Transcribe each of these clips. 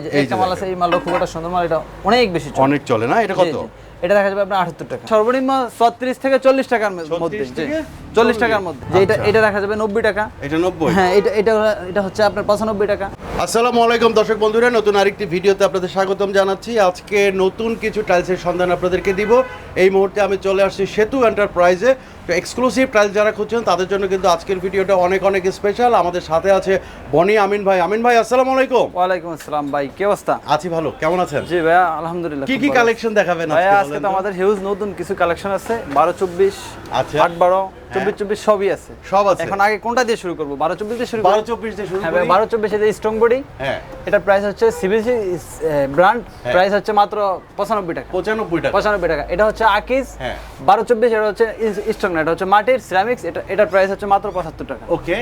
এই যে একটা মাল আছে এই মালটা খুব একটা সুন্দর মাল এটা অনেক বেশি অনেক চলে না? এটা কত? এটা দেখা যাবে আপনার আটাত্তর টাকা। সর্বনিম্ন ছত্রিশ থেকে চল্লিশ টাকার মধ্যে। 36 জি। থেকে চল্লিশ টাকার মধ্যে। এটা। এটা দেখা যাবে নব্বই টাকা। এটা নব্বই? হ্যাঁ এটা এটা এটা হচ্ছে আপনার পঁচানব্বই টাকা। আসসালামু আলাইকুম দর্শক বন্ধুরা। নতুন আরেকটি ভিডিওতে আপনাদের স্বাগতম জানাচ্ছি। আজকে নতুন কিছু টাইলসের সন্ধান আপনাদেরকে দিব। এই মুহূর্তে আমি চলে আসছি সেতু এন্টারপ্রাইজে তো এক্সক্লুসিভ টাইলস যারা খুঁজছেন তাদের জন্য কিন্তু আজকের ভিডিওটা অনেক অনেক স্পেশাল আমাদের সাথে আছে বনি আমিন ভাই। আমিন ভাই আসসালামু আলাইকুম। ওয়ালাইকুম আসসালাম ভাই কি অবস্থা? আছি ভালো কেমন আছেন? জি ভাইয়া আলহামদুলিল্লাহ কি কি কালেকশন দেখাবেন আজকে আজকে তো? আমাদের হিউজ নতুন কিছু কালেকশন আছে বারো চব্বিশ আচ্ছা। আট বারো চব্বিশ চব্বিশ সবই আছে। সব আছে। এখন আগে কোনটা দিয়ে শুরু করব? বারো চব্বিশ দিয়ে শুরু বারো চব্বিশ দিয়ে শুরু হ্যাঁ বারো চব্বিশ যে স্ট্রং বডি হ্যাঁ। এটা প্রাইস হচ্ছে সিবিসি ব্র্যান্ড। প্রাইস হচ্ছে মাত্র পঁচানব্বই টাকা। পঁচানব্বই টাকা। পঁচানব্বই টাকা। এটা হচ্ছে আকিজ হ্যাঁ। বারো চব্বিশ এটা হচ্ছে স্ট্রং এটা হচ্ছে মাটির সিরামিক্স এটা এটার প্রাইস হচ্ছে মাত্র পঁচাত্তর টাকা। ওকে।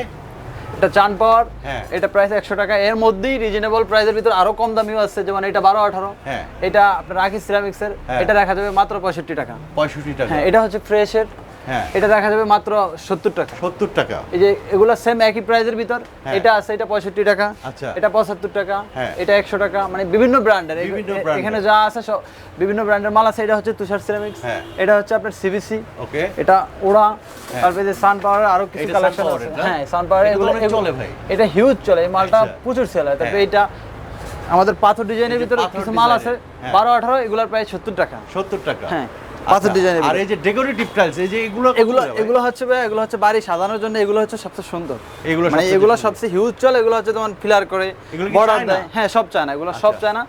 এটা চান পাওয়ার হ্যাঁ। এটা প্রাইস একশো টাকা। এর মধ্যেই রিজনেবল প্রাইসের ভিতর আরও কম দামিও আছে যেমন এটা বারো আঠারো। হ্যাঁ। এটা আপনার রাখি সিরামিক্সের হ্যাঁ। এটা দেখা যাবে মাত্র পঁয়ষট্টি টাকা। পঁয়ষট্টি টাকা। হ্যাঁ এটা হচ্ছে ফ্রেশের হ্যাঁ এটা দেখা যাবে মাত্র সত্তর টাকা সত্তর টাকা এই যে এগুলো সেম একই প্রাইসের ভিতর হ্যাঁ। এটা আছে এটা পঁয়ষট্টি টাকা আচ্ছা। এটা পঁচাত্তর টাকা হ্যাঁ। এটা একশো টাকা মানে বিভিন্ন ব্র্যান্ডের। এখানে যা আছে সব বিভিন্ন ব্র্যান্ডের মাল আছে এটা হচ্ছে তুষার সিরামিক্স। এটা হচ্ছে আপনার সিবিসি ওকে এটা ওড়া তারপরে যে সান পাওয়ার আরও কিছু কালেকশন আছে হ্যাঁ সান পাওয়ার এটা এগুলো চলে ভাই। এটা হিউজ চলে এই মালটা আচ্ছা। প্রচুর সেল হয় তারপরে। এটা আমাদের পাথর ডিজাইনের ভিতরে কিছু মাল আছে। বারো আঠারো এগুলোর প্রায় সত্তর টাকা সত্তর টাকা হ্যাঁ, পাথর ডিজাইনের আর এই যে ডেকোরেটিভ টাইলস এই যে এগুলো এগুলো এগুলো হচ্ছে ভাই এগুলো হচ্ছে বাড়ি সাজানোর জন্য এগুলো হচ্ছে সবচেয়ে সুন্দর। এগুলো মানে এগুলো সবচেয়ে হিউজ চলে এগুলো হচ্ছে তোমার ফিলার করে বর্ডার দেয়। হ্যাঁ সব চায় না এগুলো সব আচ্ছা। চায় না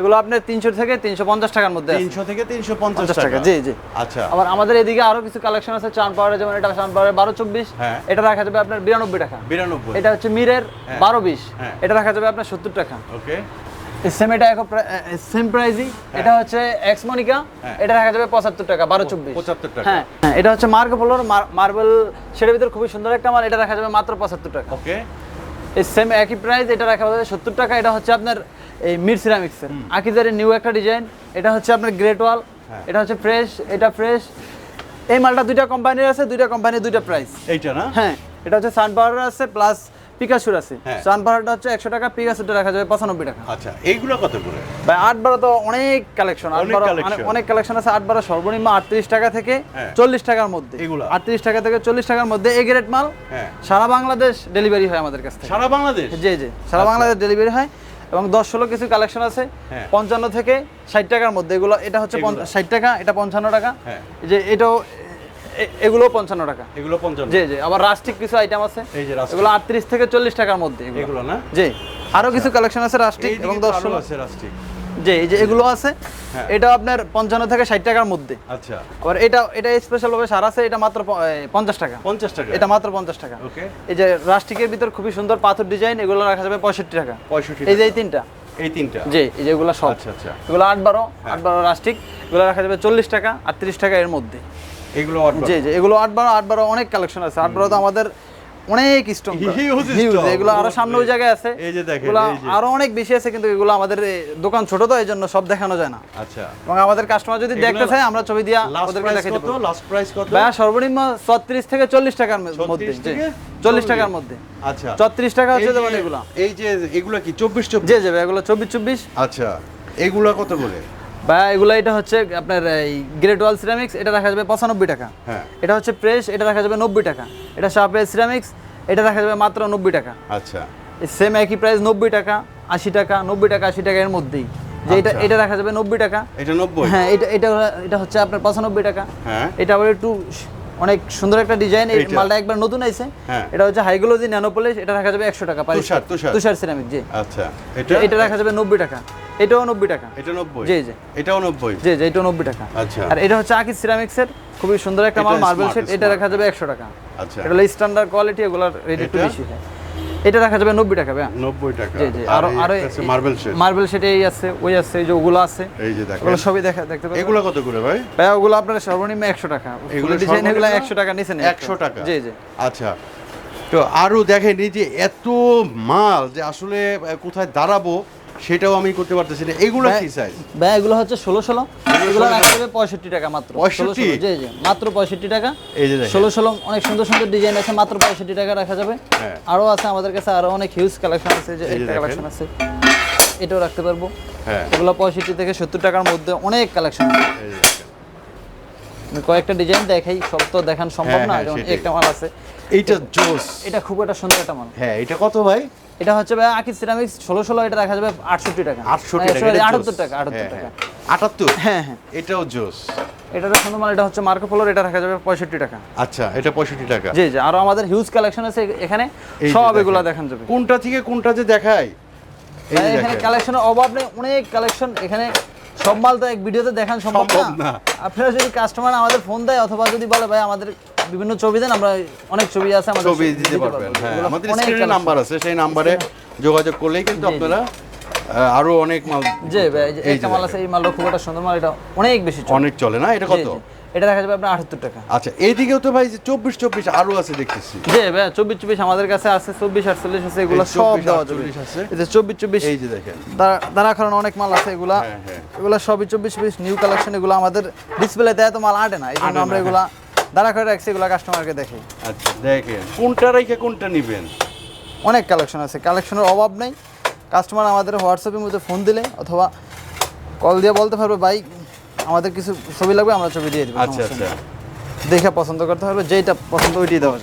এগুলো আপনার তিনশো থেকে তিনশো পঞ্চাশ টাকার মধ্যে। 300 থেকে 350 পঞ্চাশ টাকা। জি জি। আচ্ছা। আবার আমাদের এদিকে আরও কিছু কালেকশন আছে চান পাওয়ারে যেমন এটা চান পাওয়ারে বারো চব্বিশ হ্যাঁ। এটা রাখা যাবে আপনার বিরানব্বই টাকা। 92 এটা হচ্ছে মিরের হ্যাঁ। বারো বিশ হ্যাঁ। এটা রাখা যাবে আপনার সত্তর টাকা। ওকে। সেম এটা এখন সেম প্রাইসই এটা হচ্ছে এক্স মনিকা হ্যাঁ। এটা রাখা যাবে পঁচাত্তর টাকা বারো চব্বিশ। 75 টাকা। হ্যাঁ হ্যাঁ, এটা হচ্ছে মার্ক পোলোর মার্বেল সেটার ভিতরে খুবই সুন্দর একটা মাল এটা রাখা যাবে মাত্র পঁচাত্তর টাকা। ওকে। এই সেম একই প্রাইস এটা রাখা যাবে সত্তর টাকা এটা হচ্ছে আপনার এই মির সিরামিক্সের আকিজারের নিউ একটা ডিজাইন এটা হচ্ছে আপনার গ্রেট ওয়াল হ্যাঁ। এটা হচ্ছে ফ্রেশ এটা ফ্রেশ এই মালটা দুইটা কোম্পানির আছে দুইটা কোম্পানির দুইটা প্রাইস এইটা না? হ্যাঁ এটা হচ্ছে সানপাওয়ার আছে প্লাস পিকাসুর আছে হ্যাঁ। সানপাওয়ারটা হচ্ছে একশো টাকা পিকাসুরটা রাখা যাবে পঁচানব্বই টাকা আচ্ছা এইগুলো কত করে ভাই আট বারো তো অনেক কালেকশন আট বারো অনেক- অনেক কালেকশন আছে আট বারো সর্বনিম্ন আটত্রিশ টাকা থেকে হ্যাঁ। চল্লিশ টাকার মধ্যে এগুলো? আটত্রিশ টাকা থেকে চল্লিশ টাকার মধ্যে এ গ্রেড মাল হ্যাঁ সারা বাংলাদেশ ডেলিভারি হয় আমাদের কাছ থেকে সারা বাংলাদেশ জি জি সারা আচ্ছা। বাংলাদেশ ডেলিভারি হয় এবং দশ ষোলো কিছু কালেকশন আছে। পঞ্চান্ন থেকে ষাট টাকার মধ্যে এগুলো এটা হচ্ছে? ষাট টাকা এটা পঞ্চান্ন টাকা হ্যাঁ। এই যে এটাও এগুলো পঞ্চান্ন টাকা। এগুলো 55 জি জি। আবার রাস্টিক কিছু আইটেম আছে। এই যে এগুলো আটত্রিশ থেকে চল্লিশ টাকার মধ্যে এগুলো। না? জি। আরও কিছু কালেকশন আছে রাস্টিক এবং ষোলো। আছে রাস্টিক জি এই যে এগুলো আছে হ্যাঁ। এটা আপনার পঞ্চান্ন থেকে ষাট টাকার মধ্যে। আচ্ছা। আবার এটা এটা স্পেশাল ভাবে সার আছে এটা মাত্র পঞ্চাশ টাকা। 50 টাকা। এটা মাত্র পঞ্চাশ টাকা। ওকে। এই যে রাস্টিকের ভিতর খুবই সুন্দর পাথর ডিজাইন এগুলো রাখা যাবে পঁয়ষট্টি টাকা। 65 এই যে এই তিনটা। এই তিনটা। জি এই যেগুলো সব। আচ্ছা আচ্ছা। এগুলো আট বারো আট বারো রাস্টিক এগুলো রাখা যাবে চল্লিশ টাকা আটত্রিশ টাকা এর মধ্যে। এগুলো জি জি এগুলো আট বারো আট বারো অনেক কালেকশন আছে। আট বারো তো আমাদের অনেক স্টক এগুলো আরও সামনে ওই জায়গায় আছে। এই যে দেখেন। আরও অনেক বেশি আছে কিন্তু এগুলো আমাদের দোকান ছোট তো এই জন্য সব দেখানো যায় না। আচ্ছা। এবং আমাদের কাস্টমার যদি দেখতে চায় আমরা ছবি দিয়া ওদেরকে দেখাই দেবো। লাস্ট প্রাইস কত? ভাইয়া সর্বনিম্ন ছত্রিশ থেকে চল্লিশ টাকার মধ্যে 36 জি থেকে চল্লিশ 40 টাকার মধ্যে। আচ্ছা। ছত্রিশ টাকা এই হচ্ছে যেমন এগুলো। এই যে এগুলো কি? 24 24 জি জি এগুলো চব্বিশ চব্বিশ। আচ্ছা। এগুলো কত করে? বা এগুলো এটা হচ্ছে আপনার এই গ্রেট ওয়াল সিরামিক্স এটা রাখা যাবে পঁচানব্বই টাকা। হ্যাঁ। এটা হচ্ছে প্রেস এটা রাখা যাবে নব্বই টাকা। এটা শাপে সিরামিক্স এটা রাখা যাবে মাত্র নব্বই টাকা। আচ্ছা। সেম একই প্রাইস নব্বই টাকা আশি টাকা নব্বই টাকা আশি টাকা এর মধ্যেই। যে এটা আচ্ছা। এটা রাখা যাবে নব্বই টাকা। এটা 90 হ্যাঁ এটা এটা এটা হচ্ছে আপনার পঁচানব্বই টাকা। হ্যাঁ। এটা আবার একটু অনেক সুন্দর একটা ডিজাইন এই মালটা একবার নতুন আইছে। হ্যাঁ। এটা হচ্ছে হাইগ্লোজি ন্যানোপলিশ এটা রাখা যাবে একশো টাকা price। তুষার, তুষার। তুষার সিরামিক জি। আচ্ছা এটা? এটা রাখা যাবে নব্বই টাকা। এটাও নব্বই টাকা। এটা 90 জি, জি। এটাও 90 জি জি এটাও নব্বই টাকা। আচ্ছা। আর এটা হচ্ছে আকিজ সিরামিক্সের খুবই সুন্দর একটা মাল মার্বেল সেট এটা রাখা যাবে একশো টাকা। আচ্ছা। এটা হলো স্ট্যান্ডার্ড কোয়ালিটি এগুলোর রেট একটু এটা? বেশি হয়। এটা রাখা যাবে নব্বই টাকা ভাই 90 টাকা। জি জি। আর আরও মার্বেল শেড মার্বেল সেট এই আছে ওই আছে এই যে ওগুলো আছে। এই যে দেখেন। ওগুলো সবই দেখা দেখতে পাবেন এগুলো কত করে ভাই? ভাই ওগুলো আপনার সর্বনিম্ন একশো টাকা। এগুলো ডিজাইন এগুলো সর্বনিম্ন একশো টাকা নিচে একশো 100 টাকা। জি জি। আচ্ছা। তো আরও দেখেন এই যে এত মাল যে আসলে কোথায় দাঁড়াবো সেটাও আমি করতে পারতেছি না। এগুলো কি সাইজ ভাই এগুলো হচ্ছে ষোলো ষোলো। এগুলো রাখা যাবে পঁয়ষট্টি টাকা মাত্র। 65? জি জি মাত্র পঁয়ষট্টি টাকা। এই যে দেখেন। ষোলো ষোলো অনেক সুন্দর সুন্দর ডিজাইন আছে মাত্র পঁয়ষট্টি টাকা রাখা যাবে। হ্যাঁ। আরও আছে আমাদের কাছে আরও অনেক হিউজ কালেকশন আছে যে একটা কালেকশন আছে। এটাও রাখতে পারব। হ্যাঁ। এগুলো পঁয়ষট্টি থেকে সত্তর টাকার মধ্যে অনেক কালেকশন এই যে দেখেন। আমি কয়েকটা ডিজাইন দেখাই সব তো দেখান সম্ভব হ্যাঁ, না হ্যাঁ, যেমন একটা মাল আছে। এইটা জোস। এটা খুব একটা সুন্দর একটা মাল হ্যাঁ এটা কত ভাই? এটা হচ্ছে ভাই আকিজ সিরামিক্স ষোলো ষোলো এটা রাখা যাবে আটষট্টি টাকা। আটষট্টি টাকা এটা আটাত্তর। টাকা আটাত্তর হ্যাঁ, টাকা। হ্যাঁ। আটাত্তর? হ্যাঁ হ্যাঁ। এটাও জোস। এটা সুন্দর মাল এটা হচ্ছে মার্কো ফলোর এটা রাখা যাবে পঁয়ষট্টি টাকা। আচ্ছা এটা পঁয়ষট্টি টাকা। জি জি আরও আমাদের হিউজ কালেকশন আছে এখানে সব। এগুলো দেখান যাবে। কোনটা থেকে কোনটা যে দেখায়? এখানে কালেকশনের অভাব নেই অনেক কালেকশন এখানে সব মাল তো এক ভিডিওতে দেখান সম্ভব না। আপনারা যদি কাস্টমার আমাদের ফোন দেয় অথবা যদি বলে ভাই আমাদের বিভিন্ন ছবি দেন আমরা অনেক ছবি আছে আমাদের ছবি দিতে পারবেন হ্যাঁ আমাদের স্ক্রিনে নাম্বার আছে সেই নাম্বারে যোগাযোগ করলেই কিন্তু। আপনারা আরও অনেক মাল জি ভাই এই মাল আছে এই মাল খুব একটা সুন্দর মাল এটা অনেক বেশি চলে। অনেক চলে না এটা কত। এটা দেখা যাবে আপনার আটাত্তর টাকা। আচ্ছা এইদিকেও তো ভাই চব্বিশ চব্বিশ আরও আছে দেখতেছি। ভাই চব্বিশ চব্বিশ আমাদের কাছে আছে চব্বিশ আটচল্লিশ আছে এগুলো সব দেওয়া যাবে। 48 আছে। এই যে চব্বিশ চব্বিশ এই যে দেখেন। দাঁড়া কারণ অনেক মাল আছে এগুলা। হ্যাঁ, হ্যাঁ। এগুলা সবই চব্বিশ চব্বিশ নিউ কালেকশন এগুলো আমাদের ডিসপ্লেতে এত মাল আটে না এই জন্য আমরা এগুলা দাঁড়া করে রাখছি এগুলা কাস্টমারকে দেখি। আচ্ছা দেখেন কোনটা রেখে কোনটা নিবেন? অনেক কালেকশন আছে কালেকশনের অভাব নেই। কাস্টমার আমাদের হোয়াটসঅ্যাপের মধ্যে ফোন দিলে অথবা কল দিয়ে বলতে পারবে ভাই আমাদের কিছু ছবি লাগবে আমরা ছবি দিয়ে দেবো আচ্ছা আচ্ছা। দেখে পছন্দ করতে হবে যেটা পছন্দ ওইটাই দেওয়া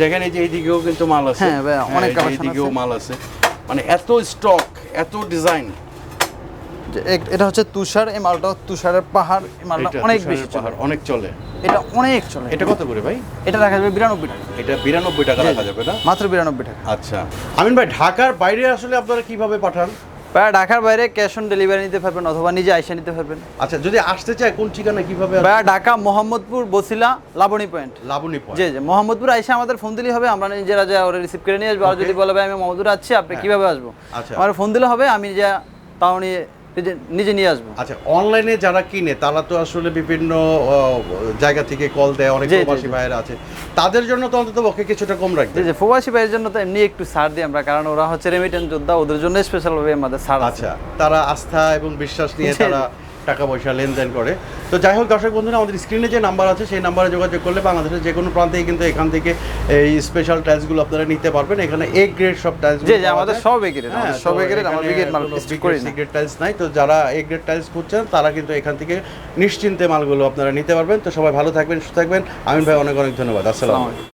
দেখেন এই যে এইদিকেও কিন্তু মাল আছে। হ্যাঁ, ভাই, অনেক এই যে collection এইদিকেও মাল আছে। মানে এত স্টক এত ডিজাইন যে এটা হচ্ছে তুষার এই মালটা তুষারের পাহাড় এই মালটা অনেক বেশি চলে। অনেক চলে। এটা অনেক চলে। এটা কত করে ভাই? এটা রাখা যাবে বিরানব্বই টাকা। এটা বিরানব্বই টাকা রাখা যাবে না? মাত্র বিরানব্বই টাকা। আচ্ছা। আমিন ভাই ঢাকার বাইরে আসলে আপনারা কীভাবে পাঠান? ভাইয়া ঢাকার বাইরে ক্যাশ অন ডেলিভারি নিতে পারবেন অথবা নিজে আইসা নিতে পারবেন। আচ্ছা যদি আসতে চায় কোন ঠিকানা কীভাবে? ভাইয়া ঢাকা মোহাম্মদপুর বসিলা লাবণী পয়েন্ট লাবণী পয়েন্ট জি জি মোহাম্মদপুর আইসা আমাদের ফোন দিলেই হবে আমরা নিজেরা যা ওরা রিসিভ করে নিয়ে আসব। আর যদি বলে ভাই আমি মোহাম্মদপুর আছি আপনি কীভাবে আসব? আচ্ছা। আমার ফোন দিলে হবে আমি যা তাও নিয়ে নিজে- নিয়ে আসব। আচ্ছা অনলাইনে যারা কিনে তারা তো আসলে বিভিন্ন জায়গা থেকে কল দেয় অনেক প্রবাসী ভাইয়েরা আছে। তাদের জন্য তো অন্তত পক্ষে কিছুটা কম রাখবে জি প্রবাসী ভাইয়ের জন্য তো এমনি একটু ছাড় দিই আমরা কারণ ওরা হচ্ছে রেমিটেন্স যোদ্ধা ওদের জন্য স্পেশাল স্পেশালভাবে আমাদের ছাড় আছে। আচ্ছা তারা আস্থা এবং বিশ্বাস নিয়ে তারা টাকা পয়সা লেনদেন করে। তো যাই হোক দর্শক বন্ধুরা আমাদের স্ক্রিনে যে নাম্বার আছে সেই নাম্বারে যোগাযোগ করলে বাংলাদেশের যে কোনো প্রান্তেই কিন্তু এখান থেকে এই স্পেশাল টাইলসগুলো আপনারা নিতে পারবেন। এখানে এ গ্রেড সব টাইলস জি আমাদের সব এগ্রেড আমাদের সব এগ্রেড আমার বিগেট মাল করি না। সিগ্রেট টাইলস নাই। তো যারা এ গ্রেড টাইলস খুঁজছেন তারা কিন্তু এখান থেকে নিশ্চিন্তে মালগুলো আপনারা নিতে পারবেন। তো সবাই ভালো থাকবেন সুস্থ থাকবেন। আমিন ভাই অনেক অনেক ধন্যবাদ। আসসালাম আসসালামু আলাইকুম।